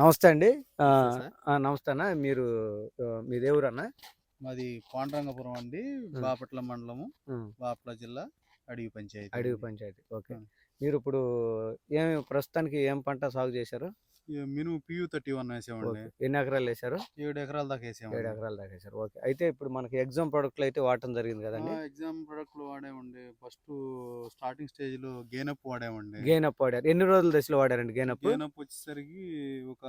నమస్తే అండి. నమస్తే అన్న. మీరు మీది ఊరన్నా? మాది పాండురంగపురం అండి. బాపట్ల మండలము. బాపట్ల జిల్లా అడవి పంచాయతీ అడవి అండి. పంచాయతీ. ఓకే. మీరు ఇప్పుడు ఏమి ప్రస్తుతానికి ఏం పంట సాగు చేశారు? మినుము పియు థర్టీ వన్ వేసామండి. ఎన్ని ఎకరాలు వేశారు? ఏడు ఎకరాల దాకా ఏడు వేసామండి ఎకరాల దాకా వేశారు. ఓకే. అయితే ఇప్పుడు మనకి ఎగ్జామ్ ప్రొడక్ట్లు అయితే వాడటం జరిగింది కదండి? ఎగ్జామ్ ప్రొడక్ట్లు వాడామండి ఫస్ట్ స్టార్టింగ్ స్టేజ్లో గేనప్ వాడామండి గేనప్ వాడారు. ఎన్ని రోజుల దశలో వాడారండి గేనప్ గేనప్ వచ్చేసరికి ఒక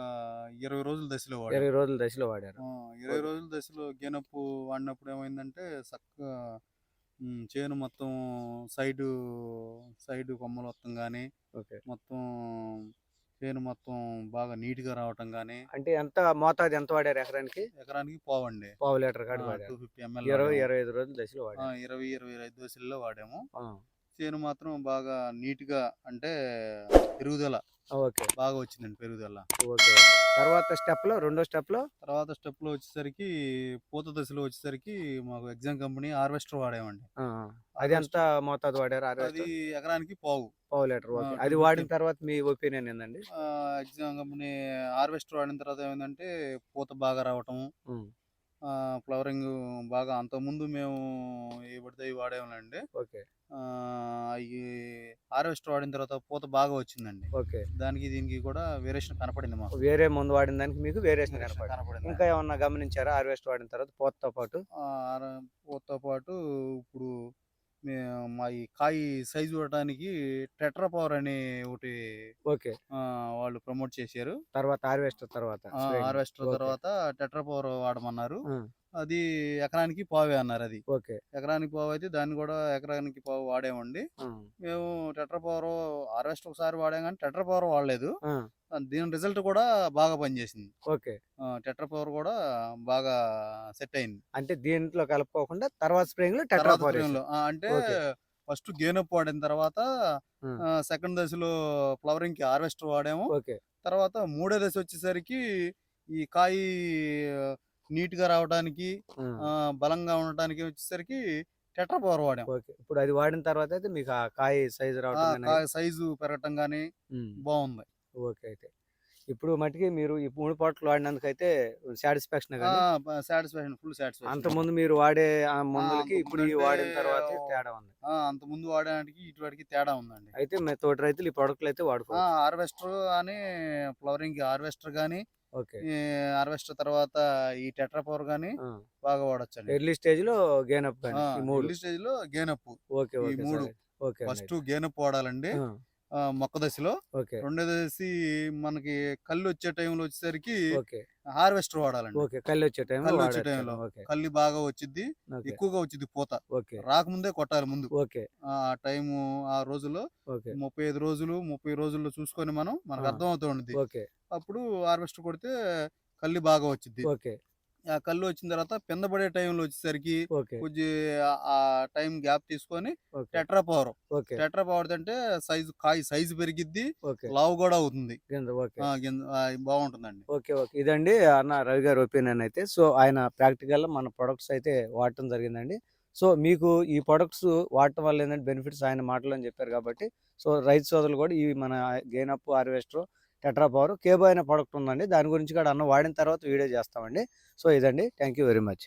ఇరవై రోజుల దశలో వాడాం ఇరవై రోజుల దశలో వాడారు. ఇరవై రోజుల దశలో గెనప్ వాడినప్పుడు ఏమైందంటే చక్కగా చేను మొత్తం సైడు సైడు కొమ్మలు మొత్తం కానీ ఓకే. మొత్తం చేను మొత్తం బాగా నీట్గా రావటం కానీ అంటే ఎంత మోతాదు ఎంత వాడారు ఎకరానికి? ఎకరానికి పోవండి. పావు లీటర్ కాడ వాడారు. టూ ఫిఫ్టీ ఎంఎల్ ఇరవై ఇరవై ఐదు రోజుల దశలో ఇరవై ఇరవై ఐదు దశల్లో వాడాము. చేను మాత్రం బాగా నీట్గా అంటే పెరుగుదల ఓకే. బాగా వచ్చిందండి పెరుగుదల. ఓకే. తర్వాత స్టెప్లో రెండో స్టెప్లో తర్వాత స్టెప్లో వచ్చేసరికి పూత దశలో వచ్చేసరికి మాకు ఎగ్జామ్ కంపెనీ హార్వెస్టర్ వాడామండి. అది ఎంత మోతాదు వాడారు అది ఎకరానికి పావు. పావు లీటర్ అది వాడిన. తర్వాత మీ ఒపీనియన్ ఏందండి? ఎగ్జామ్ కంపెనీ హార్వెస్టర్ వాడిన తర్వాత ఏమైందంటే పూత బాగా రావటం ఫ్లవరింగ్ బాగా అంతకుముందు మేము ఏ పడితే వాడేవాళ్ళండి. ఓకే. అవి హార్వెస్టర్ వాడిన తర్వాత పూత బాగా వచ్చిందండి. ఓకే. దానికి దీనికి కూడా వేరియేషన్ కనపడింది మాకు. వేరే మందు వాడిన దానికి మీకు వేరియేషన్ కనపడింది. ఇంకా ఏమన్నా గమనించారా హార్వెస్ట్ వాడిన తర్వాత పోతతో పాటు? పూతతో పాటు కాయ సైజు చూడటానికి టెట్రా పవర్ అని ఒకటి ఓకే. వాళ్ళు ప్రమోట్ చేశారు. తర్వాత హార్వెస్టర్ తర్వాత. హార్వెస్టర్. తర్వాత టెట్రా పవర్ వాడమన్నారు. అది ఎకరానికి పావే అన్నారు అది. ఓకే. ఎకరానికి పావు అయితే దాన్ని కూడా ఎకరానికి పావు వాడామండి. మేము టెట్రా పవర్ హార్వెస్ట్ ఒకసారి వాడాం కానీ టెట్రా పవర్ వాడలేదు. దీని రిజల్ట్ కూడా బాగా పనిచేసింది. ఓకే. టెట్రా పవర్ కూడా బాగా సెట్ అయింది. అంటే దీంట్లో కలుపుకోకుండా తర్వాత స్ప్రేయింగ్లో టెట్రా. ఆ, అంటే. ఫస్ట్ గేనప్ వాడిన తర్వాత. సెకండ్ దశలో ఫ్లవరింగ్కి హార్వెస్టర్ వాడాము. ఓకే. తర్వాత మూడో దశ వచ్చేసరికి ఈ కాయ నీట్గా రావడానికి బలంగా ఉండటానికి వచ్చేసరికి టెట్రా పవర్ వాడాం. ఓకే. ఇప్పుడు అది వాడిన తర్వాత అయితే మీకు ఆ కాయ సైజు రావడం సైజు పెరగటం కానీ బాగుంది ఓకే అయితే. ఇప్పుడు మటుకి మీరు ఈ మూడు పాటలు వాడినందుకు అయితే సాటిస్ఫాక్షన్ సాటిస్ఫాక్షన్ ఫుల్ అంత సాటిస్ఫాక్షన్ ముందు మీరు వాడే ఆ మందులకి ఇప్పుడు వాడిన తర్వాత తేడా ఉంది. అంత ముందు వాడడానికి ఇటువాడికి తేడా ఉందండి. అయితే మీ తోటి రైతులు ఈ ప్రొడక్ట్లు అయితే వాడుకోవచ్చు. హార్వెస్టర్ కానీ ఫ్లవరింగ్ హార్వెస్టర్ కానీ ఓకే. హార్వెస్టర్ తర్వాత ఈ టెట్రా పవర్ కానీ బాగా వాడచ్చండి. ఎర్లీ స్టేజ్లో గేన్ మూడు. ఎర్లీ స్టేజ్లో గేనప్ ఓకే మూడు. ఫస్ట్ గేనప్ వాడాలండి. మొక్క దశలో. ఓకే. రెండో దశ మనకి కళ్ళు వచ్చే టైంలో వచ్చేసరికి హార్వెస్టర్ వాడాలండి. ఓకే కళ్ళు వచ్చే టైం కళ్ళు వచ్చే టైంలో. ఓకే. కళ్ళు బాగా వచ్చింది ఎక్కువగా వచ్చింది పూత. రాకముందే కొట్టాలి ముందు. ఓకే. ఆ టైము ఆ రోజుల్లో ముప్పై ఐదు రోజులు ముప్పై రోజుల్లో చూసుకొని మనం మనకు. అర్థం అవుతుంది ఓకే. అప్పుడు హార్వెస్టర్ కొడితే కళ్ళు బాగా వచ్చింది ఓకే. ఆ కళ్ళు వచ్చిన తర్వాత పింద పడే టైంలో వచ్చేసరికి ఓకే. కొంచెం ఆ- టైం గ్యాప్ తీసుకొని టెట్రా పవర్ టెట్రా పవర్ అంటే సైజు కాయ సైజు పెరిగిద్ది ఓకే. లావు కూడా అవుతుంది. బాగుంటుందండి. Okay okay. ఇదండి అన్న రవి గారి ఒపీనియన్ అయితే. సో ఆయన ప్రాక్టికల్గా మన ప్రొడక్ట్స్ అయితే వాడటం జరిగిందండి. సో మీకు ఈ ప్రొడక్ట్స్ వాడటం వల్ల ఏంటంటే బెనిఫిట్స్ ఆయన మాటలు అని చెప్పారు కాబట్టి సో రైతు సోదరులు కూడా ఈ మన gain up harvester tetra power. కేబో అయిన ప్రొడక్ట్ ఉందండి దాని గురించి కూడా అన్న వాడిన తర్వాత వీడియో చేస్తామండి. సో ఇదండి. Thank you very much.